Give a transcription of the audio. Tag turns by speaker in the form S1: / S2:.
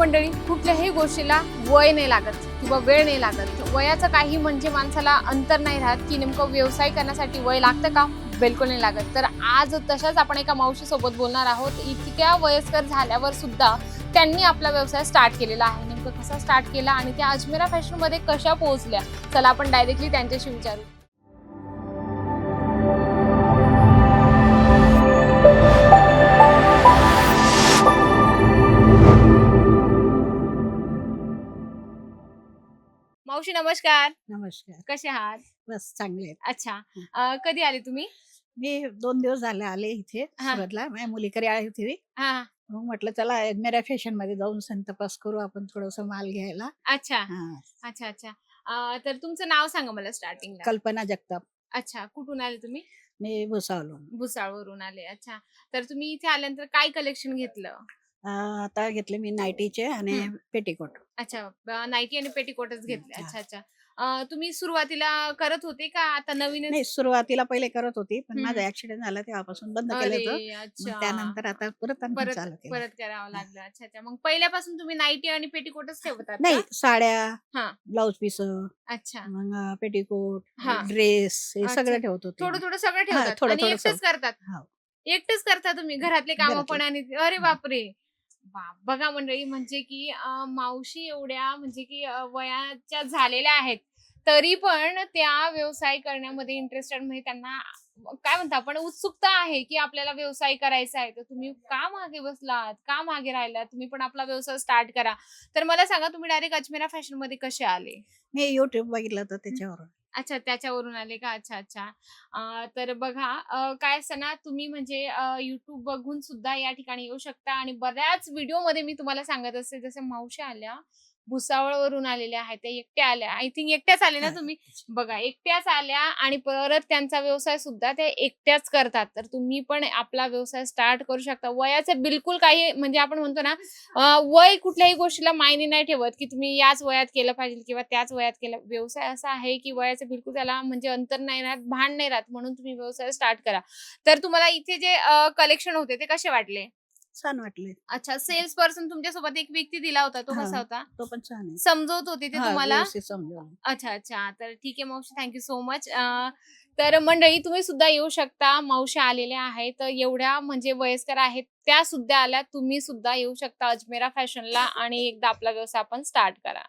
S1: मंडळी कुठल्याही गोष्टीला वय नाही लागत किंवा वेळ नाही लागत. वयाचं काही म्हणजे माणसाला अंतर नाही राहत की नेमकं व्यवसाय करण्यासाठी वय लागतं का? बिलकुल नाही लागत. तर आज तशाच आपण एका मावशी सोबत बोलणार आहोत. इतक्या वयस्कर झाल्यावर सुद्धा त्यांनी आपला व्यवसाय स्टार्ट केलेला आहे. नेमकं कसा स्टार्ट केला आणि त्या अजमेरा फॅशनमध्ये कशा पोहोचल्या? चला आपण डायरेक्टली त्यांच्याशी विचारू. मावशी नमस्कार.
S2: नमस्कार.
S1: कसे आहात?
S2: बस चांगले आहेत.
S1: अच्छा. अं, कधी आले तुम्ही?
S2: मी दोन दिवस झाले आले इथे
S1: हा.
S2: सुरतला. माझ्या मुलीकडे आहे होती
S1: हा
S2: मग म्हटलं चला मेरा फॅशनमध्ये जाऊन संत तपास करू आपण थोडस माल घ्यायला.
S1: अच्छा.
S2: हा.
S1: अच्छा अच्छा. अं, तर तुमचं नाव सांगा मला स्टार्टिंगला.
S2: कल्पना जगताप.
S1: अच्छा कुठून आले तुम्ही?
S2: मी भुसावलो
S1: भुसावळवरून आले. अच्छा. तर तुम्ही इथे आल्यानंतर काय कलेक्शन घेतलं?
S2: आता घेतले मी नाईटीचे आणि
S1: हम्म.
S2: पेटीकोट
S1: अच्छा नाईटी आणि पेटीकोटच घेतले
S2: हा.
S1: अच्छा अच्छा अं, तुम्ही सुरुवातीला करत होते का आता नवीन
S2: नाही सुरुवातीला पहिले करत होती पण
S1: हम्म.
S2: माझा ऍक्सिडेंट झाला तेव्हापासून बंद केलं होतं
S1: अरे
S2: मग
S1: अच्छा
S2: त्यानंतर आता परत आणखी
S1: परत
S2: चालू केलं
S1: परत करावं लागलं अच्छा अच्छा मग पहिल्यापासून तुम्ही नाईटी आणि पेटीकोटच ठेवतात का?
S2: नाही साड्या
S1: हा.
S2: ब्लाऊज पीस
S1: अच्छा
S2: मग पेटीकोट
S1: हा.
S2: ड्रेस हे
S1: अच्छा.
S2: सगळं ठेवत होते
S1: थोडं. थोडं सगळं ठेवतात
S2: थोडं-
S1: आणि
S2: थोडं
S1: एकटेच करतात
S2: हो.
S1: एकटेच करता तुम्ही घरातले काम
S2: घरातले.
S1: पण आणि अरे. बापरे बा- बघा मंडळी म्हणजे की मावशी एवढ्या म्हणजे की वयाच्या झालेल्या आहेत तरी पण त्या व्यवसाय करण्यामध्ये इंटरेस्टेड म्हणजे त्यांना काय म्हणतो आपण उत्सुकता आहे की आपल्याला व्यवसाय करायचा आहे. तर तुम्ही का मागे बसलात? का मागे राहिलात? तुम्ही पण आपला व्यवसाय स्टार्ट करा. तर मला सांगा तुम्ही डायरेक्ट अजमेरा फॅशनमध्ये कसे आले?
S2: मी युट्यूब बघितलं होतं त्याच्यावर
S1: अच्छा त्याच्यावरून आले का? अच्छा अच्छा. तर बघा काय असतं ना तुम्ही म्हणजे युट्यूब बघून सुद्धा या ठिकाणी येऊ शकता. आणि बऱ्याच व्हिडिओमध्ये मी तुम्हाला सांगत असते जसे मावशी आल्या भुसावळवरून आलेल्या आहेत त्या एकट्या आल्या. आय थिंक एकट्याच आले ना. तुम्ही? बघा एकट्याच आल्या आणि परत त्यांचा व्यवसाय सुद्धा त्या एकट्याच करतात. तर तुम्ही पण आपला व्यवसाय स्टार्ट करू शकता. वयाचं बिलकुल काही म्हणजे आपण म्हणतो ना वय कुठल्याही गोष्टीला मायने नाही ठेवत की तुम्ही याच वयात केलं पाहिजे किंवा त्याच वयात केलं. व्यवसाय असा आहे की वयाचं बिलकुल त्याला म्हणजे अंतर नाही राहत भान नाही राहत म्हणून तुम्ही व्यवसाय स्टार्ट करा. तर तुम्हाला इथे जे कलेक्शन होते ते कसे वाटले?
S2: छान वाटले
S1: अच्छा सेल्स पर्सन तुमच्यासोबत एक व्यक्ती दिला होता तो
S2: हा.
S1: कसा होता
S2: तो पण छान आहे.
S1: समजवत होते ते
S2: हा,
S1: तुम्हाला?
S2: व्यवस्थित समजावलं.
S1: अच्छा अच्छा. तर ठीक आहे मावशी थँक्यू सो मच तर मंडळी तुम्ही सुद्धा येऊ शकता. मावशी आलेल्या आहेत. एवढ्या म्हणजे वयस्कर आहेत त्या सुद्धा आल्या. तुम्ही सुद्धा येऊ शकता अजमेरा फॅशनला आणि एकदा आपला व्यवसाय आपण स्टार्ट करा.